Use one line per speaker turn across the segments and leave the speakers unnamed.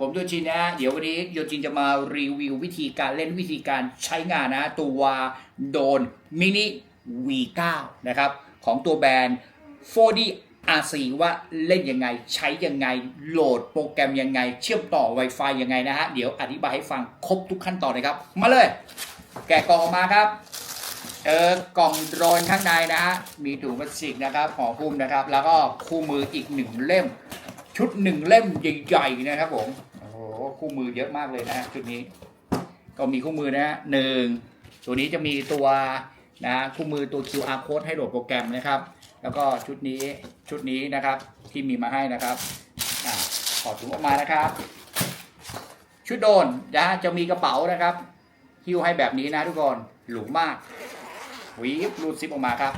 ผมโยชินนะฮะเดี๋ยววันนี้โยชินจะมารีวิววิธีการเล่นวิธีการใช้งานนะ ตัวโดนมินิ V9 นะครับ ของตัวแบรนด์ 4D RC ว่าเล่นยังไง ใช้ยังไง โหลดโปรแกรมยังไง เชื่อมต่อ Wi-Fi ยังไงนะฮะ เดี๋ยวอธิบายให้ฟังครบทุกขั้นตอนเลยครับ มาเลย แกะกล่องออกมาครับเจอกล่องโดรนข้างในนะฮะ มีถุงพลาสติกนะครับห่อหุ้มนะครับ แล้วก็คู่มืออีกหนึ่งเล่มชุดหนึ่งเล่มใหญ่ๆนะครับผม โอ้โหคู่มือเยอะมากเลยนะฮะชุดนี้ ก็มีคู่มือนะฮะหนึ่งตัวนี้จะมีตัวนะคู่มือตัว QR code ให้โหลดโปรแกรมนะครับ แล้วก็ชุดนี้ชุดนี้นะครับที่มีมาให้นะครับอขอถุงออกมานะครับ ชุดโดนนะฮะจะมีกระเป๋านะครับหิ้วให้แบบนี้นะทุกคนหรูมมากหวีบรูดซิปออกมาครับ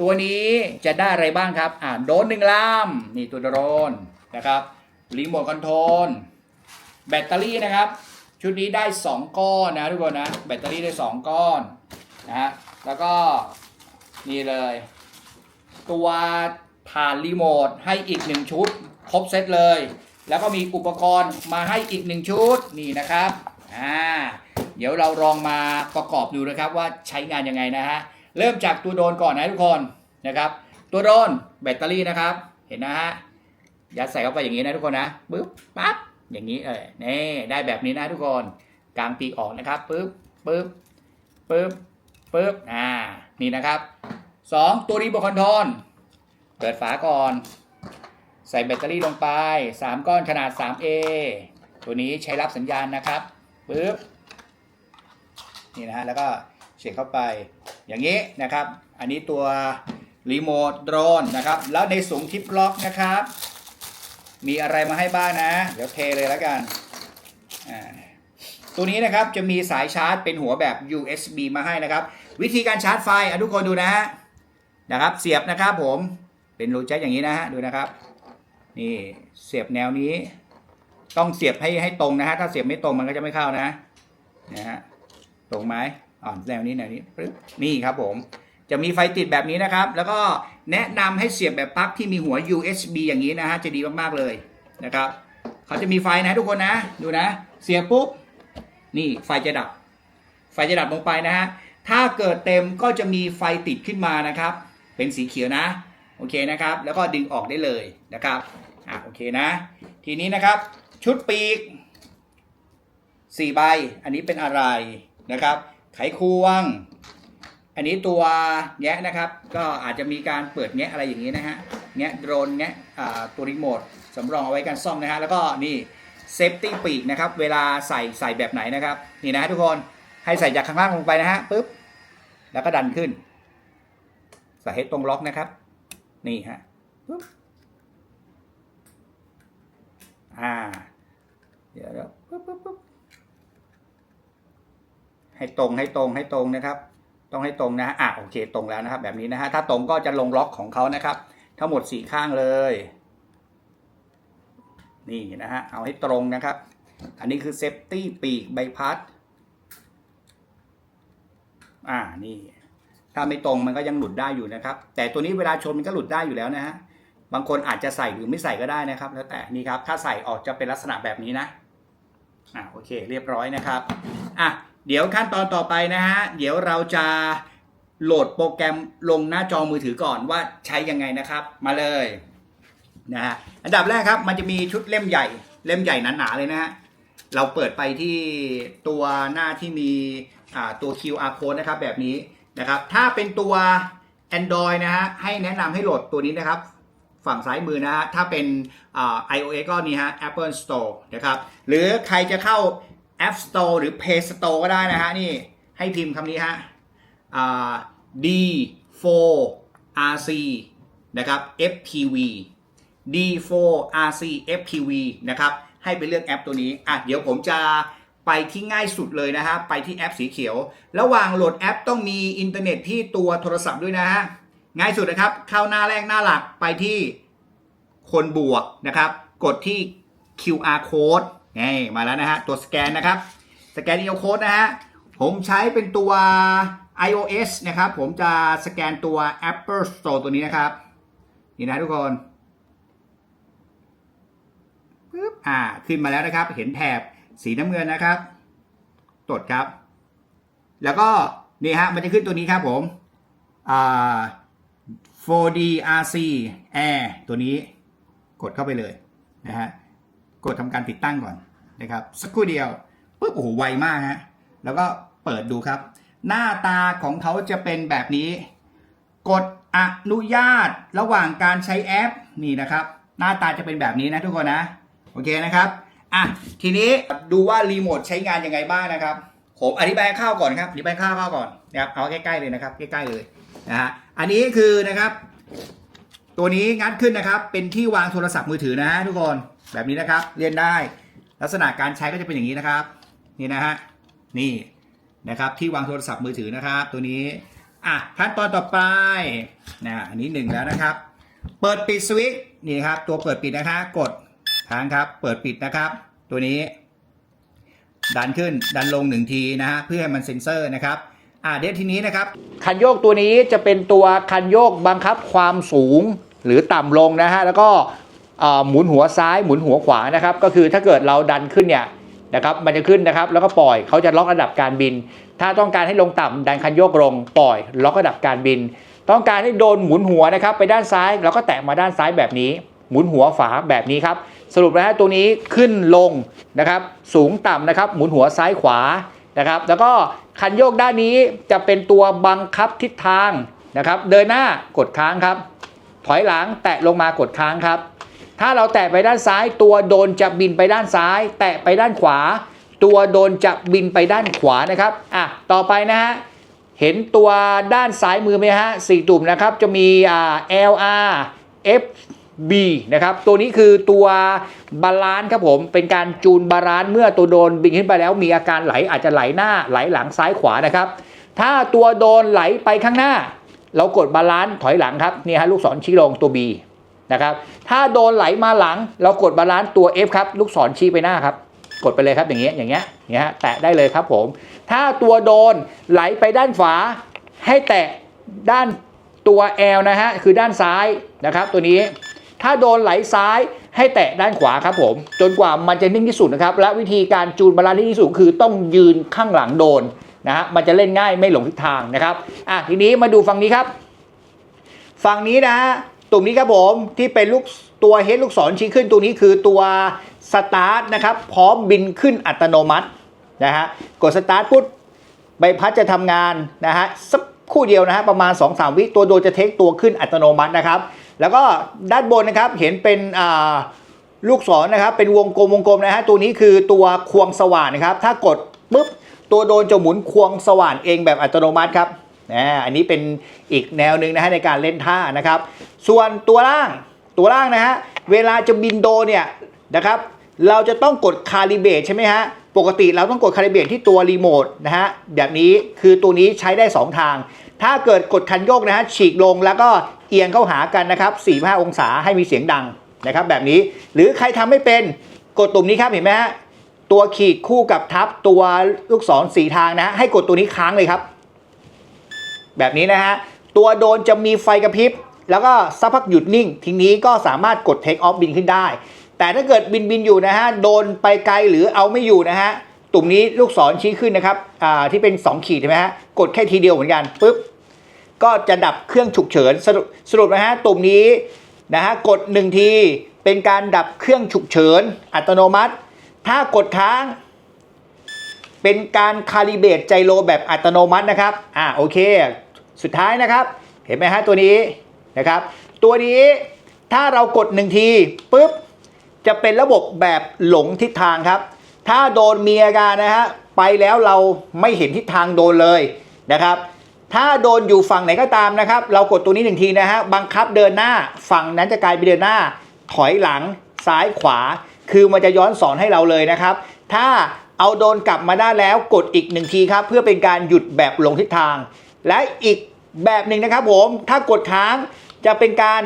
ตัวนี้จะได้อะไรบ้างครับ อ่าโดนหนึ่งลำนี่ตัวโดรนนะครับรีโมทคอนโทรล แบตเตอรี่นะครับ ชุดนี้ได้ 2 ก้อนนะทุกคนนะ แบตเตอรี่ได้ 2 ก้อนนะฮะแล้วก็นี่เลย ตัวฐานรีโมทให้อีก 1 ชุด ครบเซตเลย แล้วก็มีอุปกรณ์มาให้อีก 1 ชุดนี่นะครับอ่าเดี๋ยวเราลองมาประกอบดูนะครับว่าใช้งานยังไงนะฮะเริ่มจากตัวโดรนก่อนนะทุกคนนะครับ ตัวโดรนแบตเตอรี่นะครับ เห็นนะฮะยัดใส่เข้าไปอย่างนี้นะทุกคนนะปึ๊บปั๊บ อย่างนี้เออนี่ได้แบบนี้นะทุกคนกลางปีกออกนะครับปึ๊บปึ๊บปึ๊บปึ๊บอ่านี่นะครับสองตัวรีโมทคอนโทรลเปิดฝาก่อน ใส่แบตเตอรี่ลงไป 3 ก้อนขนาด 3A ตัวนี้ใช้รับสัญญาณนะครับปึ๊บนี่นะฮะแล้วก็เสียบเข้าไปอย่างนี้นะครับ อันนี้ตัวรีโมทโดรนนะครับ แล้วในสูงทิปล็อกนะครับ มีอะไรมาให้บ้างนะ เดี๋ยวเทเลยแล้วกัน ตัวนี้นะครับจะมีสายชาร์จเป็นหัวแบบ USB มาให้นะครับ วิธีการชาร์จไฟทุกคนดูนะฮะนะครับเสียบนะครับผมเป็นรูแจ็คอย่างนี้นะฮะดูนะครับ นี่เสียบแนวนี้ ต้องเสียบให้ให้ตรงนะฮะถ้าเสียบไม่ตรงมันก็จะไม่เข้านะนะฮะตรงไหมอ่อนแนวนี้แนวนี้นี่ครับผมจะมีไฟติดแบบนี้นะครับ แล้วก็ แนะนำให้เสียบแบบปลั๊กที่มีหัว USB อย่างนี้นะฮะจะดีมากๆเลยนะครับเขาจะมีไฟนะทุกคนนะดูนะ เสียบปุ๊บนี่ไฟจะดับ ไฟจะดับลงไปนะฮะถ้าเกิดเต็มก็จะมีไฟติดขึ้นมานะครับ เป็นสีเขียวนะโอเคนะครับ แล้วก็ดึงออกได้เลยนะครับอะโอเคนะ ทีนี้นะครับ ชุดปีกสี่ใบอันนี้เป็นอะไรนะครับ ไขควง อันนี้ตัวแงะนะครับ ก็อาจจะมีการเปิดแงะอะไรอย่างนี้นะฮะแงะโดรนแงะตัวรีโมทสำรองเอาไว้การซ่อมนะฮะแล้วก็นี่เซฟตี้ปีกนะครับ เวลาใส่ใส่แบบไหนนะครับ นี่นะฮะทุกคนให้ใส่จากข้างล่างลงไปนะฮะปุ๊บแล้วก็ดันขึ้น ใส่ให้ตรงล็อกนะครับ นี่ฮะปุ๊บอ่า เดี๋ยวแล้วปุ๊บปุ๊บปุ๊บให้ตรงให้ตรงให้ตรงนะครับ ต้องให้ตรงนะฮะอะโอเคตรงแล้วนะครับ แบบนี้นะฮะถ้าตรงก็จะลงล็อกของเขานะครับ ทั้งหมดสี่ข้างเลย นี่นะฮะเอาให้ตรงนะครับ อันนี้คือเซฟตี้ปีกใบพัดอ่านี่ ถ้าไม่ตรงมันก็ยังหลุดได้อยู่นะครับ แต่ตัวนี้เวลาชนมันก็หลุดได้อยู่แล้วนะฮะบางคนอาจจะใส่หรือไม่ใส่ก็ได้นะครับ แล้วแต่นี่ครับ ถ้าใส่ออกจะเป็นลักษณะแบบนี้นะอ่าโอเค เรียบร้อยนะครับอะ เดี๋ยวขั้นตอนต่อไปนะฮะ เดี๋ยวเราจะโหลดโปรแกรมลงหน้าจอมือถือก่อนว่าใช้ยังไงนะครับ มาเลยนะฮะอันดับแรกครับมันจะมีชุดเล่มใหญ่ เล่มใหญ่หนาๆเลยนะฮะเราเปิดไปที่ตัวหน้าที่มีตัว QR code นะครับแบบนี้นะครับ ถ้าเป็นตัว Android นะฮะให้แนะนำให้โหลดตัวนี้นะครับ ฝั่งซ้ายมือนะฮะถ้าเป็น iOS ก็นี่ฮะ Apple Store นะครับ หรือใครจะเข้า App Store หรือ Play Store ก็ได้นะฮะ นี่ให้พิมพ์คำนี้ฮะ D4RC นะครับ FPV D4RC FPV นะครับให้ไปเลือกแอปตัวนี้ อะ เดี๋ยวผมจะไปที่ง่ายสุดเลยนะฮะ ไปที่แอปสีเขียว ระหว่างโหลดแอปต้องมีอินเทอร์เน็ตที่ตัวโทรศัพท์ด้วยนะฮะ ง่ายสุดนะครับ เข้าหน้าแรกหน้าหลักไปที่คนบวกนะครับ กดที่ QR code นี่มาแล้วนะฮะ ตัวสแกนนะครับ สแกน QR code นะฮะ ผมใช้เป็นตัว iOS นะครับ ผมจะสแกนตัว Apple Store ตัวนี้นะครับ นี่นะทุกคนปึ๊บอ่า ขึ้นมาแล้วนะครับ เห็นแถบสีน้ำเงินนะครับตดครับ แล้วก็นี่ฮะ มันจะขึ้นตัวนี้ครับผมอ่า 4D RC Air ตัวนี้กดเข้าไปเลยนะฮะ กดทำการติดตั้งก่อนนะครับสักครู่เดียวปุ๊บโอ้โหไวมากฮะแล้วก็เปิดดูครับ หน้าตาของเขาจะเป็นแบบนี้ กดอนุญาตระหว่างการใช้แอปนี่นะครับ หน้าตาจะเป็นแบบนี้นะทุกคนนะโอเคนะครับอะทีนี้ดูว่ารีโมทใช้งานยังไงบ้างนะครับผมอธิบายข้าวก่อนครับอธิบายข้าวข้าวก่อนนะครับเอาใกล้ๆเลยนะครับใกล้ๆเลยนะฮะอันนี้คือนะครับ ตัวนี้งัดขึ้นนะครับ เป็นที่วางโทรศัพท์มือถือนะฮะทุกคน แบบนี้นะครับเรียนได้ ลักษณะการใช้ก็จะเป็นอย่างนี้นะครับ นี่นะฮะนี่นะครับที่วางโทรศัพท์มือถือนะครับ ตัวนี้อะขั้นตอนต่อไปนะอันนี้หนึ่งแล้วนะครับ เปิดปิดสวิตช์นี่ครับ ตัวเปิดปิดนะคะกดค้างครับ เปิดปิดนะครับ ตัวนี้ ดันขึ้นดันลงหนึ่งทีนะฮะเพื่อให้มันเซ็นเซอร์นะครับอ่าเดี๋ยวทีนี้นะครับ คันโยกตัวนี้จะเป็นตัวคันโยกบังคับความสูงหรือต่ำลงนะฮะแล้วก็ หมุนหัวซ้ายหมุนหัวขวานะครับ ก็คือถ้าเกิดเราดันขึ้นเนี่ยนะครับมันจะขึ้นนะครับแล้วก็ปล่อยเขาจะล็อกระดับการบิน ถ้าต้องการให้ลงต่ำดันคันโยกลงปล่อย ล็อกระดับการบิน ต้องการให้โดนหมุนหัวนะครับไปด้านซ้ายเราก็แตะมาด้านซ้ายแบบนี้ หมุนหัวฝาแบบนี้ครับสรุปนะฮะตัวนี้ขึ้นลงนะครับสูงต่ำนะครับหมุนหัวซ้ายขวานะครับแล้วก็คันโยกด้านนี้จะเป็นตัวบังคับทิศทางนะครับเดินหน้ากดค้างครับ ถอยหลังแตะลงมากดค้างครับ ถ้าเราแตะไปด้านซ้าย ตัวโดนจะบินไปด้านซ้าย แตะไปด้านขวา ตัวโดนจะบินไปด้านขวานะครับอะต่อไปนะฮะเห็นตัวด้านซ้ายมือไหมฮะสี่ตุ่มนะครับจะมีอ่า LR FB นะครับตัวนี้คือตัวบาลานซ์ครับผมเป็นการจูนบาลานซ์เมื่อตัวโดนบินขึ้นไปแล้วมีอาการไหลอาจจะไหลหน้าไหลหลังซ้ายขวานะครับ ถ้าตัวโดนไหลไปข้างหน้า เรากดบาลานซ์ถอยหลังครับนี่ฮะลูกศรชี้ลงตัว B นะครับถ้าโดนไหลมาหลัง เรากดบาลานซ์ตัว F ครับลูกศรชี้ไปหน้าครับกดไปเลยครับอย่างเงี้ยอย่างเงี้ยอย่างเงี้ยแตะได้เลยครับผม ถ้าตัวโดนไหลไปด้านขวาให้แตะด้านตัว L นะฮะคือด้านซ้ายนะครับ ตัวนี้ถ้าโดนไหลซ้ายให้แตะด้านขวาครับผม จนกว่ามันจะนิ่งที่สุดนะครับ และวิธีการจูนบาลานซ์ที่ดีที่สุดคือต้องยืนข้างหลังโดนนะฮะมันจะเล่นง่ายไม่หลงทิศทางนะครับอะทีนี้มาดูฝั่งนี้ครับ ฝั่งนี้นะฮะ ตุ่มนี้ครับผมที่เป็นลูกตัวเฮดลูกศรชี้ขึ้นตัวนี้คือตัวสตาร์ทนะครับพร้อมบินขึ้นอัตโนมัตินะฮะกดสตาร์ทปุ๊บใบพัดจะทำงานนะฮะสักคู่เดียวนะฮะประมาณ 2-3 วิตัวโดนจะเทคตัวขึ้นอัตโนมัตินะครับ แล้วก็ด้านบนนะครับเห็นเป็นอ่าลูกศรนะครับเป็นวงกลมวงกลมนะฮะตัวนี้คือตัวควงสว่านนะครับ ถ้ากดปุ๊บตัวโดนจะหมุนควงสว่านเองแบบอัตโนมัติครับ นะอันนี้เป็นอีกแนวหนึ่งนะฮะในการเล่นท่านะครับ ส่วนตัวล่างตัวล่างนะฮะเวลาจะบินโดเนี่ยนะครับเราจะต้องกดคาลิเบตใช่ไหมฮะ ปกติเราต้องกดคาลิเบตที่ตัวรีโมทนะฮะ แบบนี้คือตัวนี้ใช้ได้ 2 ทาง ถ้าเกิดกดคันโยกนะฮะ ฉีกลงแล้วก็เอียงเข้าหากันนะครับ4-5องศาให้มีเสียงดังนะครับ แบบนี้ หรือใครทำไม่เป็นกดตุ่มนี้ครับเห็นไหมฮะ ตัวขีดคู่กับทับตัวลูกศรสีทางนะฮะให้กดตัวนี้ค้างเลยครับ แบบนี้นะฮะ ตัวโดนจะมีไฟกระพริบ แล้วก็สักพักหยุดนิ่ง ทีนี้ก็สามารถกด Take Off บินขึ้นได้ แต่ถ้าเกิดบินบินอยู่นะฮะ โดนไปไกลหรือเอาไม่อยู่นะฮะ ตุ่มนี้ลูกศรชี้ขึ้นนะครับ อ่า ที่เป็น 2 ขีดใช่ไหมฮะ กดแค่ทีเดียวเหมือนกันปุ๊บ ก็จะดับเครื่องฉุกเฉินสรุปสรุปนะฮะ ตุ่มนี้นะฮะ กด 1 ที เป็นการดับเครื่องฉุกเฉิน อัตโนมัติ ถ้ากดค้าง เป็นการคาลิเบตไจโรแบบอัตโนมัตินะครับ อ่าโอเค สุดท้ายนะครับ เห็นไหมฮะตัวนี้นะครับ ตัวนี้ถ้าเรากดหนึ่งทีปุ๊บจะเป็นระบบแบบหลงทิศทางครับ ถ้าโดนเมีอาการนะฮะไปแล้วเราไม่เห็นทิศทางโดนเลยนะครับ ถ้าโดนอยู่ฝั่งไหนก็ตามนะครับ เรากดตัวนี้หนึ่งทีนะฮะบังคับเดินหน้าฝั่งนั้นจะกลายเป็นเดินหน้า ถอยหลังซ้ายขวา คือมันจะย้อนสอนให้เราเลยนะครับ ถ้า เอาโดนกลับมาได้แล้วกดอีกหนึ่งทีครับเพื่อเป็นการหยุดแบบลงทิศทาง และอีกแบบหนึ่งนะครับผมถ้ากดค้างจะเป็นการ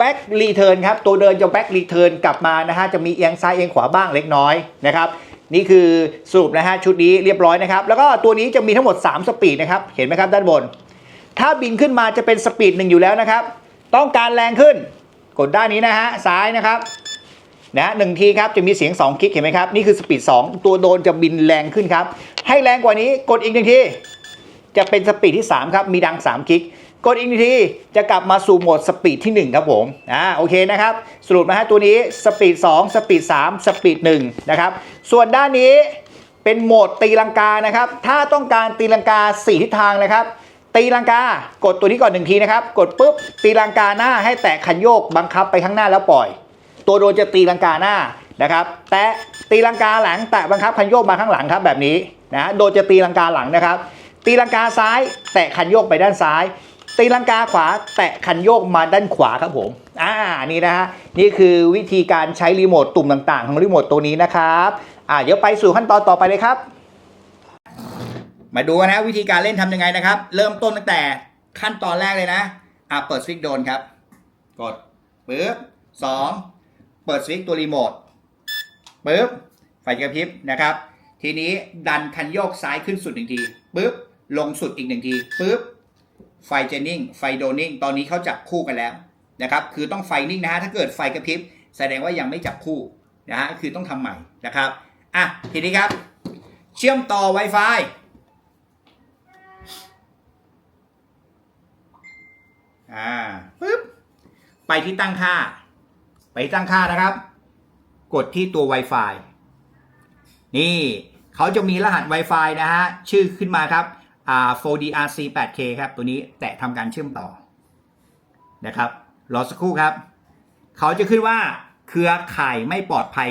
back return ครับตัวเดินจะ back return กลับมานะฮะจะมีเอียงซ้ายเอียงขวาบ้างเล็กน้อยนะครับนี่คือสรุปนะฮะชุดนี้เรียบร้อยนะครับ แล้วก็ตัวนี้จะมีทั้งหมด 3 สปีดนะครับ เห็นไหมครับด้านบน ถ้าบินขึ้นมาจะเป็นสปีดหนึ่งอยู่แล้วนะครับ ต้องการแรงขึ้น กดด้านนี้นะฮะซ้ายนะครับ
นะหนึ่งทีครับจะมีเสียง 2 คลิกเห็นไหมครับ นี่คือสปีด 2 ตัวโดนจะบินแรงขึ้นครับ ให้แรงกว่านี้กดอีกหนึ่งที จะเป็นสปีดที่ 3 ครับ มีดัง 3 คลิก กดอีกหนึ่งทีจะกลับมาสู่โหมดสปีดที่ 1 ครับผมอ่าโอเคนะครับ สรุปนะฮะตัวนี้สปีด 2 สปีด 3 สปีด 1 นะครับ ส่วนด้านนี้เป็นโหมดตีลังกานะครับ ถ้าต้องการตีลังกา 4 ทิศทางนะครับตีลังกากดตัวนี้ก่อนหนึ่งทีนะครับ กดปุ๊บตีลังกาหน้าให้แตะคันโยกบังคับไปข้างหน้าแล้วปล่อย ตัวโดนจะตีลังกาหน้านะครับแตะตีลังกาหลังแตะบังคับคันโยกมาข้างหลังครับแบบนี้นะโดนจะตีลังกาหลังนะครับ ตีลังกาซ้ายแตะคันโยกไปด้านซ้าย ตีลังกาขวาแตะคันโยกมาด้านขวาครับผมอ่านี่นะฮะนี่คือวิธีการใช้รีโมทตุ่มต่างๆ ของรีโมทตัวนี้นะครับอ่าเดี๋ยวไปสู่ขั้นตอนต่อไปเลยครับ
มาดูกันนะวิธีการเล่นทำยังไงนะครับ เริ่มต้นตั้งแต่ขั้นตอนแรกเลยนะอะเปิดสวิตช์โดนครับ กดปึ๊บสอง เปิดสวิตช์ตัวรีโมทปึ๊บไฟกระพริบนะครับ ทีนี้ดันคันโยกซ้ายขึ้นสุดหนึ่งทีปึ๊บลงสุดอีกหนึ่งทีปึ๊บไฟจะนิ่ง ไฟโดนิ่ง ตอนนี้เขาจับคู่กันแล้วนะครับ คือต้องไฟนิ่งนะฮะ ถ้าเกิดไฟกระพริบแสดงว่ายังไม่จับคู่นะฮะ คือต้องทำใหม่นะครับ อะ ทีนี้ครับ เชื่อมต่อ Wi-Fi อ่าปึ๊บ ไปที่ตั้งค่า ไปตั้งค่านะครับ กดที่ตัว Wi-Fi นี่เขาจะมีรหัส Wi-Fi นะฮะ ชื่อขึ้นมาครับอ่า 4DRC 8K ครับ ตัวนี้แตะทำการเชื่อมต่อนะครับ รอสักครู่ครับ เขาจะขึ้นว่าเครือข่ายไม่ปลอดภัย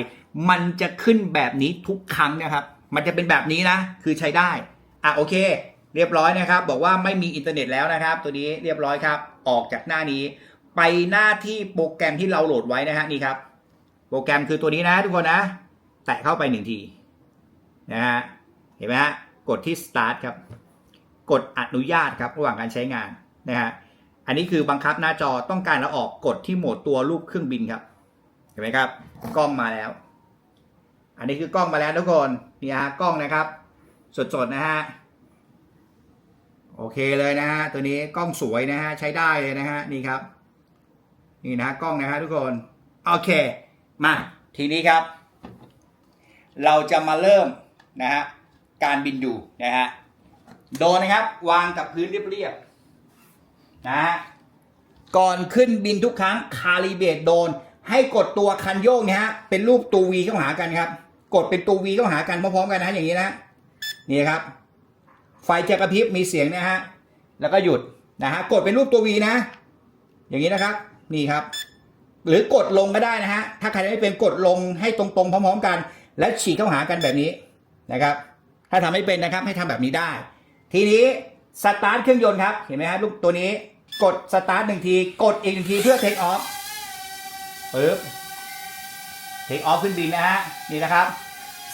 มันจะขึ้นแบบนี้ทุกครั้งนะครับ มันจะเป็นแบบนี้นะ คือใช้ได้ อะโอเค เรียบร้อยนะครับ บอกว่าไม่มีอินเทอร์เน็ตแล้วนะครับ ตัวนี้เรียบร้อยครับ ออกจากหน้านี้ ไปหน้าที่โปรแกรมที่เราโหลดไว้นะฮะนี่ครับ โปรแกรมคือตัวนี้นะทุกคนนะ แตะเข้าไปหนึ่งทีนะฮะเห็นไหมฮะกดที่ start ครับ กดอนุญาตครับระหว่างการใช้งานนะฮะอันนี้คือบังคับหน้าจอต้องการเราออกกดที่โหมดตัวรูปเครื่องบินครับเห็นไหมครับ กล้องมาแล้ว อันนี้คือกล้องมาแล้วทุกคนนี่ฮะกล้องนะครับ สดๆนะฮะโอเคเลยนะฮะตัวนี้กล้องสวยนะฮะใช้ได้เลยนะฮะนี่ครับ นี่นะกล้องนะฮะทุกคน โอเค มาทีนี้ครับ เราจะมาเริ่มนะฮะการบินดูนะฮะโดนนะครับวางกับพื้นเรียบๆนะฮะก่อนขึ้นบินทุกครั้งคาลิเบตโดน ให้กดตัวคันโยกเนี่ยฮะเป็นรูปตัววีเข้าหากันครับ กดเป็นตัววีเข้าหากันพร้อมๆกันนะฮะอย่างนี้นะนี่ครับ ไฟจะกระพริบมีเสียงนะฮะแล้วก็หยุดนะฮะกดเป็นรูปตัววีนะ อย่างนี้นะครับ นี่ครับ หรือกดลงก็ได้นะฮะ ถ้าใครไม่เป็นกดลงให้ตรงๆพร้อม ๆ กัน แล้วฉีกเข้าหากันแบบนี้นะครับ ถ้าทำไม่เป็นนะครับให้ทำแบบนี้ได้ ทีนี้สตาร์ทเครื่องยนต์ครับเห็นไหมฮะลูกตัวนี้กดสตาร์ทหนึ่งทีกดอีกหนึ่งทีเพื่อเทคออฟปึ๊บเทคออฟขึ้นบินนะฮะนี่นะครับ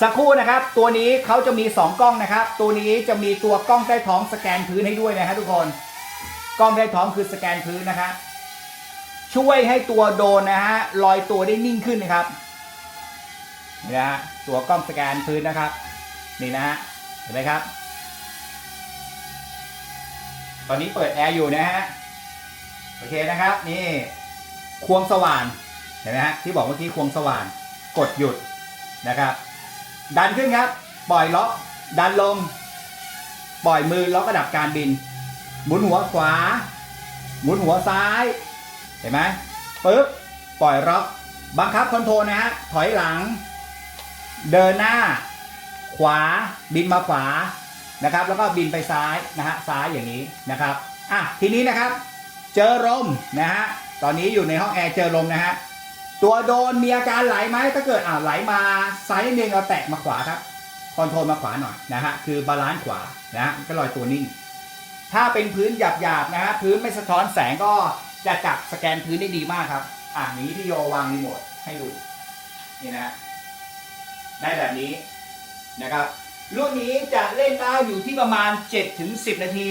สักครู่นะครับ ตัวนี้เขาจะมี 2 กล้องนะครับ ตัวนี้จะมีตัวกล้องใต้ท้องสแกนพื้นให้ด้วยนะฮะทุกคน กล้องใต้ท้องคือสแกนพื้นนะครับ ช่วยให้ตัวโดนนะฮะลอยตัวได้นิ่งขึ้นนะครับนี่นะฮะตัวกล้องสแกนพื้นนะครับ นี่นะฮะเห็นไหมครับ ตอนนี้เปิดแอร์อยู่นะฮะโอเคนะครับ นี่ควงสว่านเห็นไหมฮะที่บอกเมื่อกี้ควงสว่านกดหยุดนะครับ ดันขึ้นครับ ปล่อยล็อกดันลง ปล่อยมือล็อกระดับการบิน หมุนหัวขวา หมุนหัวซ้าย เห็นไหมปึ๊บปล่อยล็อกบังคับคอนโทรนะฮะถอยหลัง เดินหน้า ขวาบินมาขวานะครับ แล้วก็บินไปซ้ายนะฮะซ้ายอย่างนี้นะครับอะทีนี้นะครับ เจอลมนะฮะตอนนี้อยู่ในห้องแอร์เจอลมนะฮะตัวโดนมีอาการไหลไหมถ้าเกิดอ่าไหลมาไซ้ายนิดนึงเราแตะมาขวาครับคอนโทรลมาขวาหน่อยนะฮะคือบาลานซ์ขวานะฮะก็ลอยตัวนิ่งถ้าเป็นพื้นหยาบๆนะฮะพื้นไม่สะท้อนแสงก็ จะจับสแกนพื้นได้ดีมากครับ อ่านี้ที่โยวางรีโมทให้ดูนี่นะฮะได้แบบนี้นะครับ รุ่นนี้จะเล่นได้อยู่ที่ประมาณ 7-10 นาที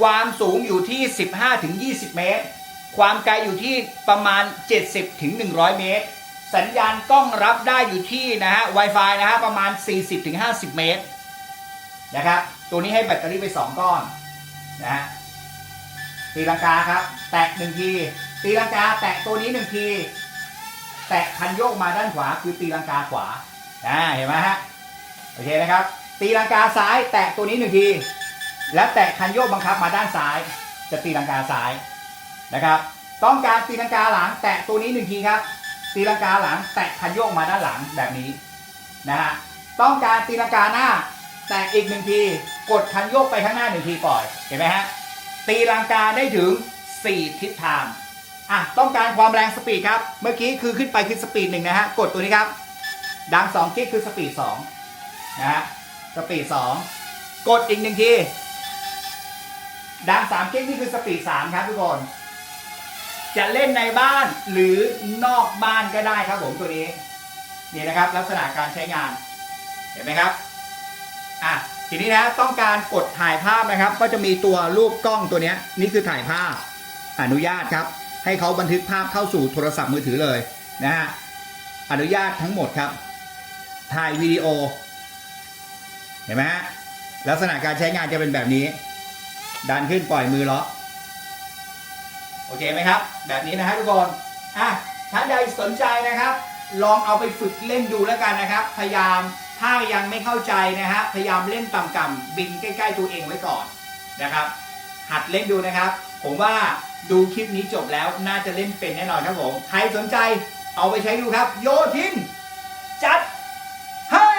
ความสูงอยู่ที่ 15-20 เมตร ความไกลอยู่ที่ประมาณ 70-100 เมตร สัญญาณกล้องรับได้อยู่ที่นะฮะ Wi-Fi นะฮะประมาณ 40-50 เมตรนะครับ ตัวนี้ให้แบตเตอรี่ไป 2 ก้อนนะฮะ ตีลังกาครับ แตะหนึ่งทีตีลังกา แตะตัวนี้หนึ่งที
แตะคันโยกมาด้านขวาคือตีลังกาขวาอ่าเห็นไหมฮะโอเคนะครับ ตีลังกาซ้าย แตะตัวนี้หนึ่งที และแตะคันโยกบังคับมาด้านซ้าย จะตีลังกาซ้ายนะครับ ต้องการตีลังกาหลัง แตะตัวนี้หนึ่งทีครับ ตีลังกาหลัง แตะคันโยกมาด้านหลังแบบนี้นะฮะต้องการตีลังกาหน้า แตะอีกหนึ่งที กดคันโยกไปข้างหน้าหนึ่งทีปล่อยเห็นไหมฮะ ตีลังกาได้ถึง 4 ทิศทางอะต้องการความแรงสปีดครับ เมื่อกี้คือขึ้นไปคือสปีดหนึ่งนะฮะ กดตัวนี้ครับ ดัง2กิกคือสปีด2นะฮะ สปีด2กดอีกหนึ่งที ดัง3กิกนี่คือสปีด3ครับทุกคน จะเล่นในบ้านหรือนอกบ้านก็ได้ครับผมตัวนี้ นี่นะครับลักษณะการใช้งาน เห็นไหมครับ อะ ทีนี้นะต้องการกดถ่ายภาพนะครับ ก็จะมีตัวรูปกล้องตัวนี้นี่คือถ่ายภาพ อนุญาตครับ ให้เขาบันทึกภาพเข้าสู่โทรศัพท์มือถือเลยนะฮะอนุญาตทั้งหมดครับ ถ่ายวิดีโอ เห็นไหมฮะลักษณะการใช้งานจะเป็นแบบนี้ ดันขึ้นปล่อยมือล็อกโอเคไหมครับ แบบนี้นะฮะทุกคนอะท่านใดสนใจนะครับ ลองเอาไปฝึกเล่นดูแล้วกันนะครับ พยายาม ถ้ายังไม่เข้าใจนะฮะพยายามเล่นต่ำๆบินใกล้ ๆ ตัวเองไว้ก่อนนะครับ หัดเล่นดูนะครับ ผมว่าดูคลิปนี้จบแล้วน่าจะเล่นเป็นแน่นอนครับผมใครสนใจเอาไปใช้ดูครับ โยทิน จัดให้